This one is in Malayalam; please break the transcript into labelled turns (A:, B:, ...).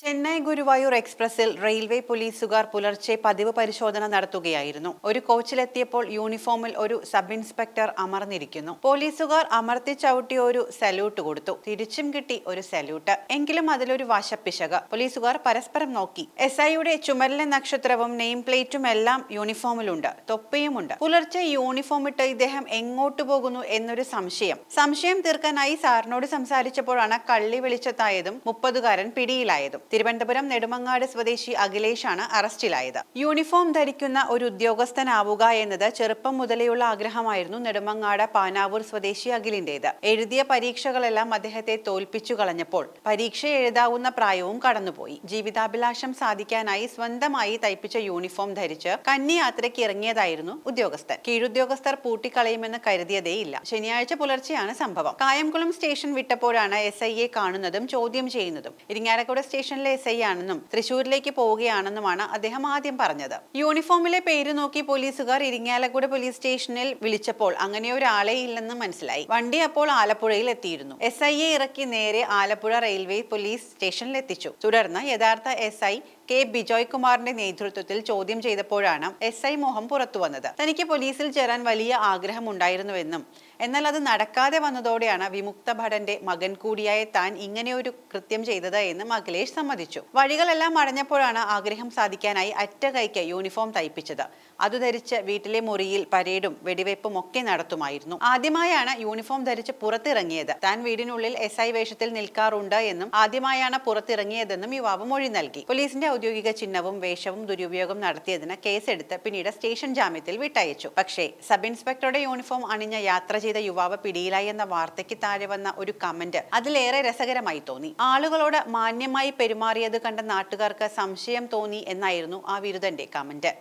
A: ചെന്നൈ ഗുരുവായൂർ എക്സ്പ്രസിൽ റെയിൽവേ പോലീസുകാർ പുലർച്ചെ പതിവ് പരിശോധന നടത്തുകയായിരുന്നു. ഒരു കോച്ചിലെത്തിയപ്പോൾ യൂണിഫോമിൽ ഒരു സബ് ഇൻസ്പെക്ടർ അമർന്നിരിക്കുന്നു. പോലീസുകാർ അമർത്തി ചവിട്ടി ഒരു സല്യൂട്ട് കൊടുത്തു. തിരിച്ചും കിട്ടി ഒരു സല്യൂട്ട്. എങ്കിലും അതിലൊരു വശപ്പിശക. പോലീസുകാർ പരസ്പരം നോക്കി. എസ് ഐയുടെ ചുമലിലെ നക്ഷത്രവും നെയിം പ്ലേറ്റും എല്ലാം യൂണിഫോമിലുണ്ട്. തൊപ്പിയുമുണ്ട്. പുലർച്ചെ യൂണിഫോം ഇട്ട് ഇദ്ദേഹം എങ്ങോട്ട് പോകുന്നു എന്നൊരു സംശയം. സംശയം തീർക്കാനായി സാറിനോട് സംസാരിച്ചപ്പോഴാണ് കള്ളി വെളിച്ചത്തായതും മുപ്പതുകാരൻ പിടിയിലായതും. തിരുവനന്തപുരം നെടുമങ്ങാട് സ്വദേശി അഖിലേഷാണ് അറസ്റ്റിലായത്. യൂണിഫോം ധരിക്കുന്ന ഒരു ഉദ്യോഗസ്ഥനാവുക എന്നത് ചെറുപ്പം മുതലെയുള്ള ആഗ്രഹമായിരുന്നു നെടുമങ്ങാട് പാനാവൂർ സ്വദേശി അഖിലിന്റേത് എഴുതിയ പരീക്ഷകളെല്ലാം അദ്ദേഹത്തെ തോൽപ്പിച്ചു കളഞ്ഞപ്പോൾ പരീക്ഷ എഴുതാവുന്ന പ്രായവും കടന്നുപോയി. ജീവിതാഭിലാഷം സാധിക്കാനായി സ്വന്തമായി തയ്പ്പിച്ച യൂണിഫോം ധരിച്ച് കന്നി യാത്രയ്ക്ക് ഇറങ്ങിയതായിരുന്നു ഉദ്യോഗസ്ഥൻ. കീഴുദ്യോഗസ്ഥർ പൂട്ടിക്കളയുമെന്ന് കരുതിയതേയില്ല. ശനിയാഴ്ച പുലർച്ചെയാണ് സംഭവം. കായംകുളം സ്റ്റേഷൻ വിട്ടപ്പോഴാണ് എസ് ഐയെ കാണുന്നതും ചോദ്യം ചെയ്യുന്നതും. ഇരിങ്ങാലക്കുട സ്റ്റേഷനിലെ എസ് ഐ ആണെന്നും തൃശൂരിലേക്ക് പോവുകയാണെന്നുമാണ് അദ്ദേഹം ആദ്യം പറഞ്ഞത്. യൂണിഫോമിലെ പേര് നോക്കി പോലീസുകാർ ഇരിങ്ങാലക്കുട പോലീസ് സ്റ്റേഷനിൽ വിളിച്ചപ്പോൾ അങ്ങനെ ഒരാളെ ഇല്ലെന്ന് മനസ്സിലായി. വണ്ടി അപ്പോൾ ആലപ്പുഴയിൽ എത്തിയിരുന്നു. എസ് ഐയെ ഇറക്കി നേരെ ആലപ്പുഴ റെയിൽവേ പോലീസ് സ്റ്റേഷനിൽ എത്തിച്ചു. തുടർന്ന് യഥാർത്ഥ എസ് ഐ കെ ബിജോയ് കുമാറിന്റെ നേതൃത്വത്തിൽ ചോദ്യം ചെയ്തപ്പോഴാണ് എസ് ഐ മോഹം പുറത്തുവന്നത് തനിക്ക് പോലീസിൽ ചേരാൻ വലിയ ആഗ്രഹമുണ്ടായിരുന്നുവെന്നും എന്നാൽ അത് നടക്കാതെ വന്നതോടെയാണ് വിമുക്ത ഭടന്റെ മകൻ കൂടിയായ താൻ ഇങ്ങനെയൊരു കൃത്യം ചെയ്തത് എന്നും അഖിലേഷ് സമ്മതിച്ചു. വഴികളെല്ലാം അടഞ്ഞപ്പോഴാണ് ആഗ്രഹം സാധിക്കാനായി അറ്റ കൈക്ക് യൂണിഫോം തയ്പ്പിച്ചത്. അത് ധരിച്ച് വീട്ടിലെ മുറിയിൽ പരേഡും വെടിവയ്പും ഒക്കെ നടത്തുമായിരുന്നു. ആദ്യമായാണ് യൂണിഫോം ധരിച്ച് പുറത്തിറങ്ങിയത്. താൻ വീടിനുള്ളിൽ എസ് ഐ വേഷത്തിൽ നിൽക്കാറുണ്ട് എന്നും ആദ്യമായാണ് പുറത്തിറങ്ങിയതെന്നും യുവാവ് മൊഴി നൽകി. പോലീസിന്റെ ഔദ്യോഗിക ചിഹ്നവും വേഷവും ദുരുപയോഗം നടത്തിയതിന് കേസെടുത്ത് പിന്നീട് സ്റ്റേഷൻ ജാമ്യത്തിൽ വിട്ടയച്ചു. പക്ഷേ സബ് ഇൻസ്പെക്ടറുടെ യൂണിഫോം അണിഞ്ഞ യാത്ര ചെയ്ത യുവാവ് പിടിയിലായി എന്ന വാർത്തയ്ക്ക് താഴെ വന്ന ഒരു കമന്റ് അതിലേറെ രസകരമായി തോന്നി. ആളുകളോട് മാന്യമായി പെരുമാറിയത് കണ്ട നാട്ടുകാർക്ക് സംശയം തോന്നി എന്നായിരുന്നു ആ വിരുദ്ധന്റെ കമന്റ്.